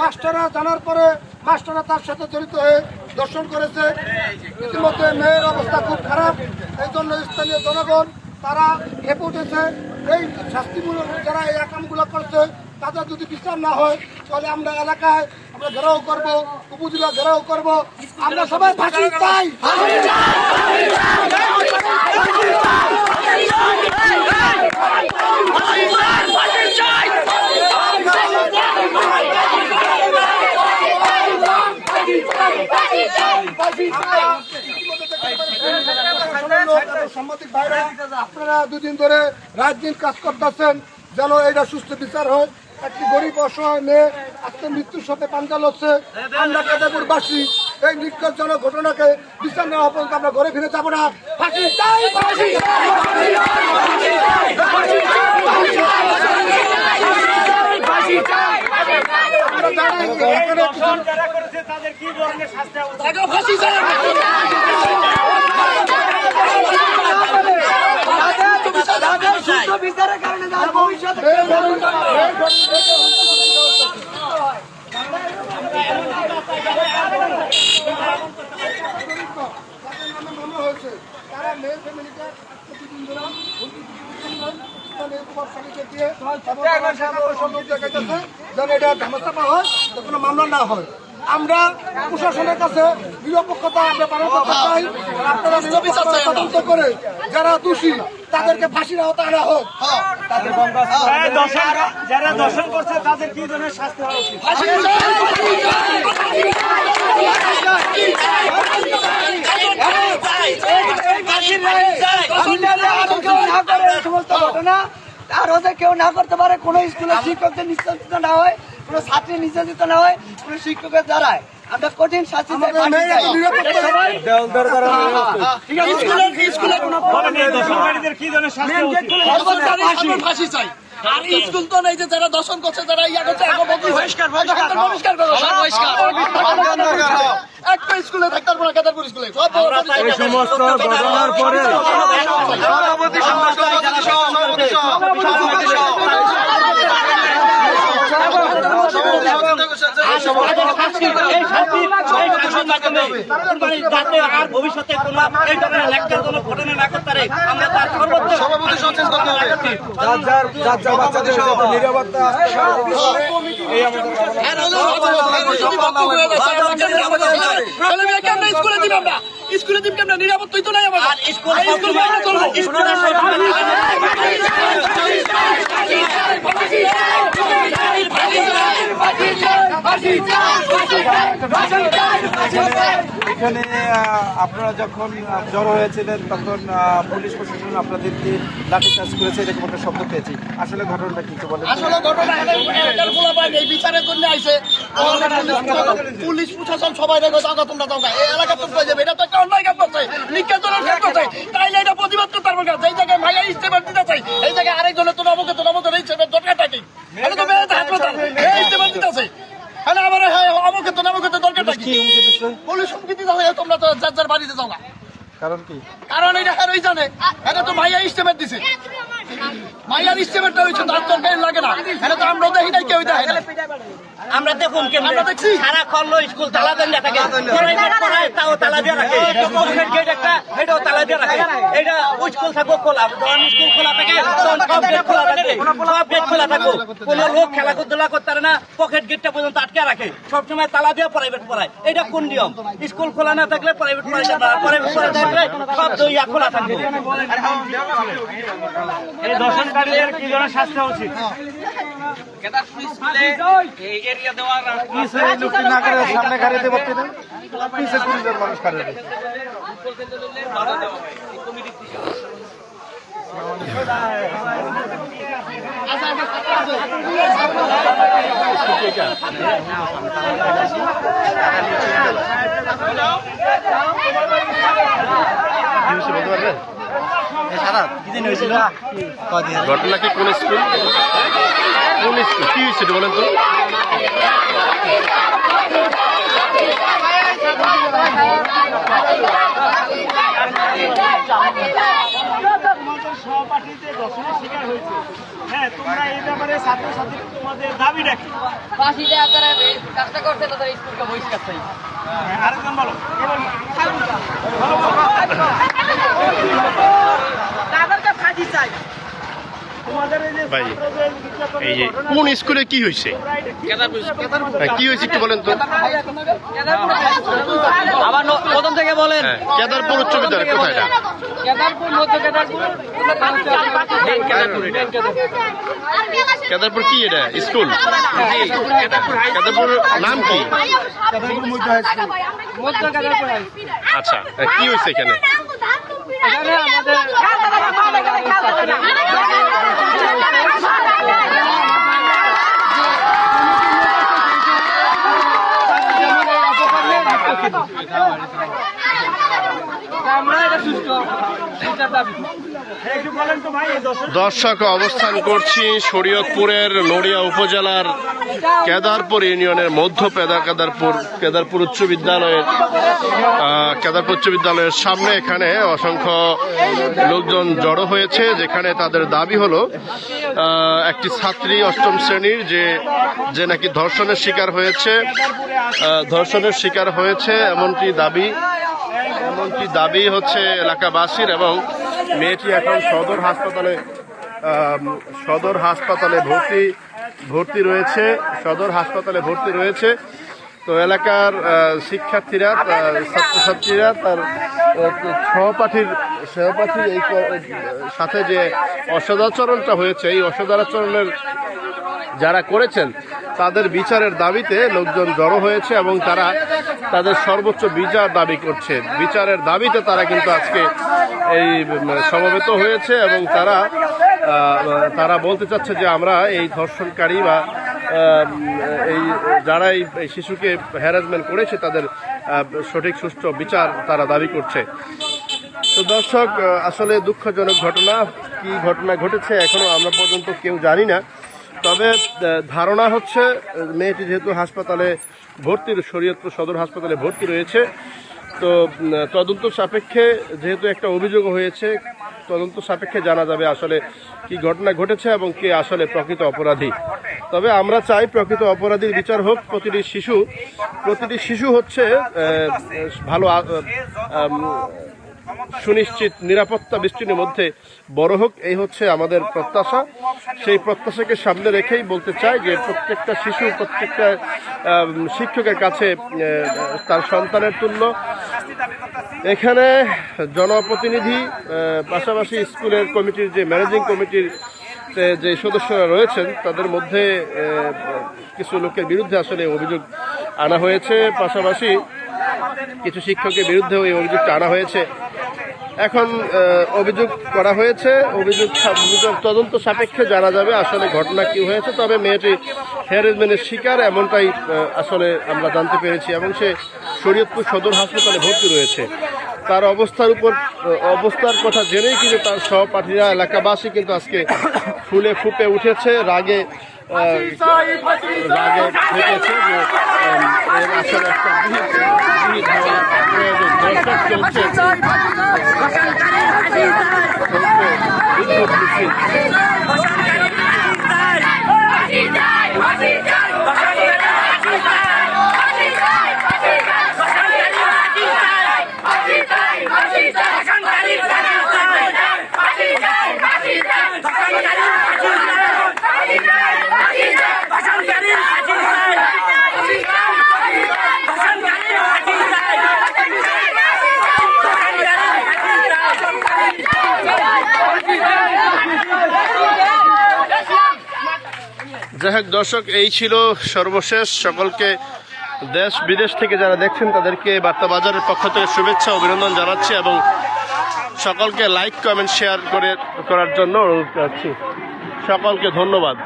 মাস্টাররা জানার পরে মাস্টাররা তার সাথে জড়িত হয়ে দর্শন করেছে। ইতিমধ্যে মেয়ের অবস্থা খুব খারাপ এই জন্য স্থানীয় জনগণ, তারা খেপে উঠেছে। এই শাস্তিমূলক যারা এই আকামগুলো করছে, তাদের যদি বিচার না হয়, তাহলে আমরা এলাকায় আমরা ঘেরাও করব, উপজেলা ঘেরাও করব। আমরা সবাই ফাঁসি চাই। আপনারা দুদিন ধরে রাত দিন কাজ করতেছেন, যেন এটা সুস্থ বিচার হয়। একটি গরিব অসহায় মেয়ে আজকে মৃত্যুর সাথে পাঞ্জা হচ্ছে আমরা কাদাপুরবাসী এই নির্লজ্জনক ঘটনাকে বিচার নেওয়া পর্যন্ত আমরা ঘরে ফিরে যাব না! আমরা জানাই যে এখানে কিছু- যারা করেছে তাদের কি ধরনের শাস্তি হবে। ফাঁসি চাই তারা মেয়ের ফ্যামিলিকে প্রতিদিন ধরে যেন এটা ধামাচাপা হয় কোনো মামলা না হয় আমরা প্রশাসনের কাছে নিরপেক্ষতা আমরা পালন করতে চাই আপনারা নিরপেক্ষতা তদন্ত করে যারা দোষী তাদেরকে ফাঁসির আওতায় আনা হোক যারা দর্শন করছে তাদের কি ধরনের শাস্তি হওয়া উচিত আর ওদের কেউ না করতে পারে কোন স্কুলে শিক্ষকদের নির্যাতিত না হয় কোন ছাত্রী নির্যাতিত না হয় কোন শিক্ষকের দ্বারায়। আমরা কঠিন শাস্তি চাই, স্কুলে আর তো নেই যে যারা দর্শন করছে যারা ইয়া করছে একটা স্কুলে থাকতে পারব না কেদারপুর স্কুলে। সব সমস্ত ঘটনার পরে এই শাস্তি এই শাস্তির মাধ্যমে কোরবানি যাতে আর ভবিষ্যতে কোনো এই ধরনের লেখার কোনো ঘটনা না করতে পারে আমরা তার সর্বোচ্চ সভাপতি সচেতন করতে হবে স্কুলে দিব কেমন নিরাপত্তাই তো নাই আমার আর স্কুল স্কুলের এখানে আপনারা যখন জড়ো হয়েছিলেন তখন পুলিশ প্রশাসন আপনাদেরকে লাঠিচার্জ করেছে এরকম একটা শব্দ পেয়েছি। আসলে ঘটনাটা কি একটু বলেন। আসলে ঘটনা বিচারের জন্য আইছে। পুলিশ প্রশাসন সবাই দেখো দাও তোমরা দাও এই এলাকা তো কই যাবে এটা তো একটা অন্যায় কাজ করছে। নির্যাতনের কাজ করছে। তাইলে এটা প্রতিবাদ করতে পারব না। এই জায়গায় ভাইয়া দিতে চাই এই জায়গায় আরেকজনের তো নবকে তো নবকে এই দরকারটা কি? এটা তো হাসপাতাল এই ইস্তেমার দিতে চাই হ্যাঁ আমার হ্যাঁ অমুকে তো পুলিশ হুমকি দিতে হয় তোমরা তো যার যার বাড়িতে যাও না। কারণ কি? কারণ এটা হ্যাঁ ওই জানে। এটা তো ভাইয়া ইস্তেমার দিছে। মাইয়ার হয়েছে তার লাগে না। এটা তো আমরা দেখি নাই কেউ দেখে আমরা দেখুন আমরা দেখছি। সারাক্ষণ স্কুল তালা দেন না থাকে। পড়ায় তাও তালা দিয়ে রাখে। গেট একটা এটাও তালা দিয়ে রাখে। এটা স্কুল খোলা। যখন স্কুল খোলা থাকে তখন সব গেট খোলা থাকে। সব গেট খোলা থাকব। কোনো লোক খেলা ধুলা করতে পারে না পকেট গেটটা পর্যন্ত আটকে রাখে। সবসময় তালা দিয়ে প্রাইভেট পড়ায়। এটা কোন নিয়ম? স্কুল খোলা না থাকলে প্রাইভেট না প্রাইভেট পড়াই থাকলে সব দইয়া খোলা থাকবে এই দর্শনকারীদের কি জন্য শাস্তি উচিত? সামনে গাড়ি দেবো না পিছে কুড়ি জন মানুষ গাড়ি দেবে ঘটনা কি কোন স্কুল? কোন স্কুল? কি হয়েছিল বলেন তো? সহপাঠীতে দর্শনের শিকার হয়েছে। হ্যাঁ তোমরা এই ব্যাপারে ছাত্রছাত্রী তোমাদের দাবি রাখি। ফাঁসি দেওয়া করে কাজটা করছে তাদের স্কুলকে বহিষ্কার চাই। আরেকজন বলো। যে ভাই, এই যে কোন স্কুলে কি হয়েছে? হ্যাঁ, কি হয়েছে একটু বলেন তো। আবার প্রথম থেকে বলেন। হ্যাঁ, কেদারপুর উচ্চ বিদ্যালয় কোথায় এটা? কেদারপুর মধ্য কেদারপুর কেদারপুর। কি এটা? স্কুল? কেদারপুর নাম কি? মধ্য কেদারপুর আচ্ছা কি হয়েছে এখানে এখানে আমাদের আমরা এটা সুস্থ দাবি। দর্শক, অবস্থান করছি শরীয়তপুরের নড়িয়া উপজেলার কেদারপুর ইউনিয়নের মধ্য পেদা কেদারপুর কেদারপুর উচ্চ বিদ্যালয়ের কেদারপুর উচ্চ বিদ্যালয়ের সামনে এখানে অসংখ্য লোকজন জড়ো হয়েছে, যেখানে তাদের দাবি হলো একটি ছাত্রী অষ্টম শ্রেণির যে যে নাকি ধর্ষণের শিকার হয়েছে ধর্ষণের শিকার হয়েছে, এমনটি দাবি এমনটি দাবি হচ্ছে এলাকাবাসীর এবং মেয়েটি এখন সদর হাসপাতালে সদর হাসপাতালে ভর্তি ভর্তি রয়েছে, সদর হাসপাতালে ভর্তি রয়েছে। তো এলাকার শিক্ষার্থীরা ছাত্রছাত্রীরা তার সহপাঠীর সহপাঠীর এই সাথে যে অসদাচরণটা হয়েছে, এই অসদাচরণের যারা করেছেন তাদের বিচারের দাবিতে লোকজন জড়ো হয়েছে এবং তারা তাদের সর্বোচ্চ বিচার দাবি করছে। বিচারের দাবিতে তারা কিন্তু আজকে এই উম, সমবেত হয়েছে এবং তারা তারা বলতে চাচ্ছে যে আমরা এই ধর্ষণকারী বা এই যারা এই এই শিশুকে হ্যারাসমেন্ট করেছে তাদের সঠিক সুষ্ঠু বিচার তারা দাবি করছে। তো দর্শক আসলে দুঃখজনক ঘটনা। কি ঘটনা ঘটেছে এখনও আমরা পর্যন্ত কেউ জানি না। তবে ধারণা হচ্ছে মেয়েটি যেহেতু হাসপাতালে ভর্তি, শরীয়তপুর সদর হাসপাতালে ভর্তি রয়েছে, তো তদন্ত সাপেক্ষে যেহেতু একটা অভিযোগ হয়েছে, তদন্ত সাপেক্ষে জানা যাবে আসলে কি ঘটনা ঘটেছে এবং কে আসলে প্রকৃত অপরাধী। তবে আমরা চাই প্রকৃত অপরাধীর বিচার হোক, প্রতিটি শিশু প্রতিটি শিশু হচ্ছে ভালো সুনিশ্চিত নিরাপত্তা বৃষ্টির মধ্যে বড় হোক, এই হচ্ছে আমাদের প্রত্যাশা। সেই প্রত্যাশাকে সামনে রেখেই বলতে চাই যে প্রত্যেকটা শিশু, প্রত্যেকটা শিক্ষকের কাছে তার সন্তানের তুল্য। এখানে জনপ্রতিনিধি পাশাপাশি স্কুলের কমিটির যে ম্যানেজিং কমিটির যে সদস্যরা রয়েছেন, তাদের মধ্যে কিছু লোকের বিরুদ্ধে আসলে অভিযোগ আনা হয়েছে। পাশাপাশি কিছু শিক্ষকের বিরুদ্ধেও এই অভিযোগটা আনা হয়েছে। এখন অভিযোগ করা হয়েছে। অভিযোগ তদন্ত সাপেক্ষে জানা যাবে আসলে ঘটনা কি হয়েছে। তবে মেয়েটি হ্যারেসমেন্টের শিকার, এমনটাই আসলে আমরা জানতে পেরেছি। এবং সে শরীয়তপুর সদর হাসপাতালে ভর্তি রয়েছে। তার অবস্থার উপর অবস্থার কথা জেনেই কিন্তু তার সহপাঠীরা, এলাকাবাসী কিন্তু আজকে ফুলে ফুপে উঠেছে। রাগে রাগে ফেটেছে আসলে একটা দর্শক চলছে। বিক্ষোভ মিছিল। যাই হোক, দর্শক, এই ছিল সর্বশেষ। সকলকে দেশ, বিদেশ থেকে যারা দেখছেন, তাদেরকে বার্তা বাজারের পক্ষ থেকে শুভেচ্ছা, অভিনন্দন জানাচ্ছি এবং সকলকে লাইক কমেন্ট শেয়ার করে, করার জন্য অনুরোধ করছি। সকলকে ধন্যবাদ।